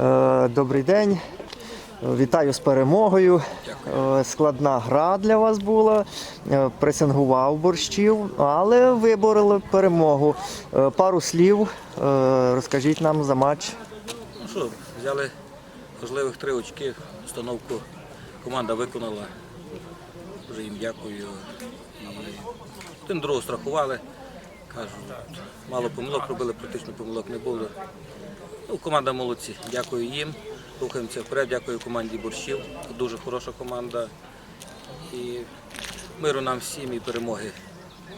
Е, Добрий день. Вітаю з перемогою. Е, Складна гра для вас була. Е, Пресингував борщів, але вибороли перемогу. Пару слів. Розкажіть нам за матч. Ну що, взяли важливих три очки, установку команда виконала. Дуже їм дякую. І один другого страхували. Кажу, мало помилок робили, практично помилок не було. Ну, команда молодці. Дякую їм. Рухаємося вперед, дякую команді борщів. Дуже хороша команда. І миру нам всім і перемоги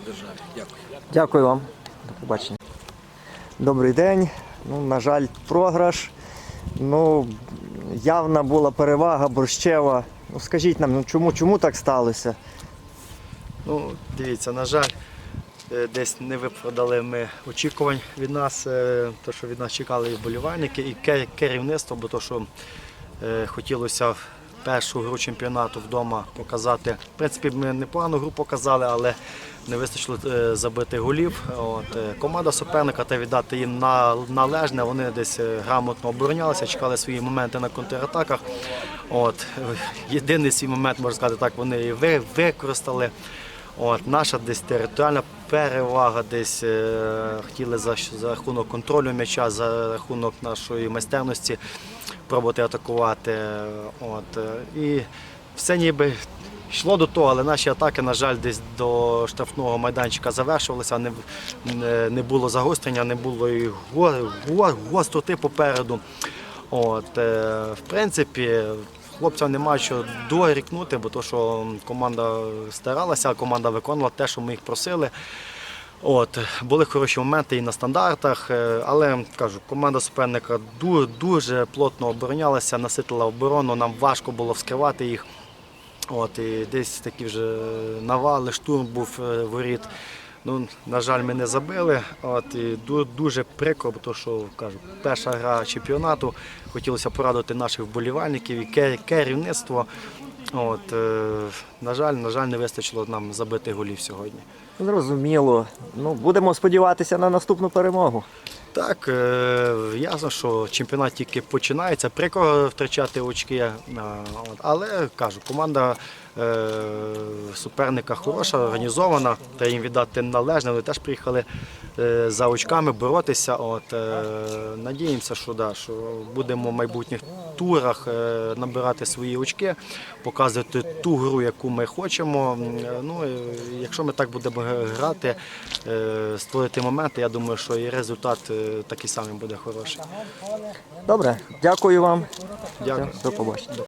в державі. Дякую. Дякую вам. До побачення. Добрий день. Ну, на жаль, програш. Ну, явна була перевага борщева. Ну, скажіть нам, ну, чому, чому так сталося? Ну, дивіться, на жаль, десь не виправдали ми очікувань від нас, е, то, що від нас чекали і вболівальники, і керівництво, бо то, що е, хотілося першу гру чемпіонату вдома показати. В принципі, ми непогану гру показали, але не вистачило е, забити голів. От, е, команда суперника та віддати їм на, належне. Вони десь е, грамотно оборонялися, чекали свої моменти на контратаках. От, е, єдиний свій момент, можна сказати так, вони і використали. От, наша десь територіальна перевага, десь е, хотіли за, за рахунок контролю м'яча, за рахунок нашої майстерності пробувати атакувати. От, е, і все ніби йшло до того, але наші атаки, на жаль, десь до штрафного майданчика завершувалися, не, не, було загострення, не було і го, го, гостроти попереду. От, е, в принципі, хлопцям нема що дорікнути, бо то, що команда старалася, команда виконувала те, що ми їх просили. От, були хороші моменти і на стандартах, е, але кажу, команда суперника дуже, дуже плотно оборонялася, наситила оборону, нам важко було вскривати їх. От, і десь такі вже навали, штурм був е, воріт. Ну, на жаль, ми не забили. От, і дуже прикро, бо то, що кажу, перша гра чемпіонату. Хотілося порадувати наших вболівальників і керівництво. От, е, на жаль, на жаль, не вистачило нам забити голів сьогодні. Зрозуміло. Ну, будемо сподіватися на наступну перемогу. Так, е, ясно, що чемпіонат тільки починається, прикро втрачати очки. от, Але кажу, команда е, суперника хороша, організована, треба їм віддати належне. Вони теж приїхали е, за очками боротися. От, е, надіємося, що, да, що будемо в майбутніх турах е, набирати свої очки, показувати ту гру, яку ми хочемо. Е, Ну, е, якщо ми так будемо грати, е, створити моменти, я думаю, що і результат е, такий самий буде хороший. Добре, дякую вам. Дякую. До побачення.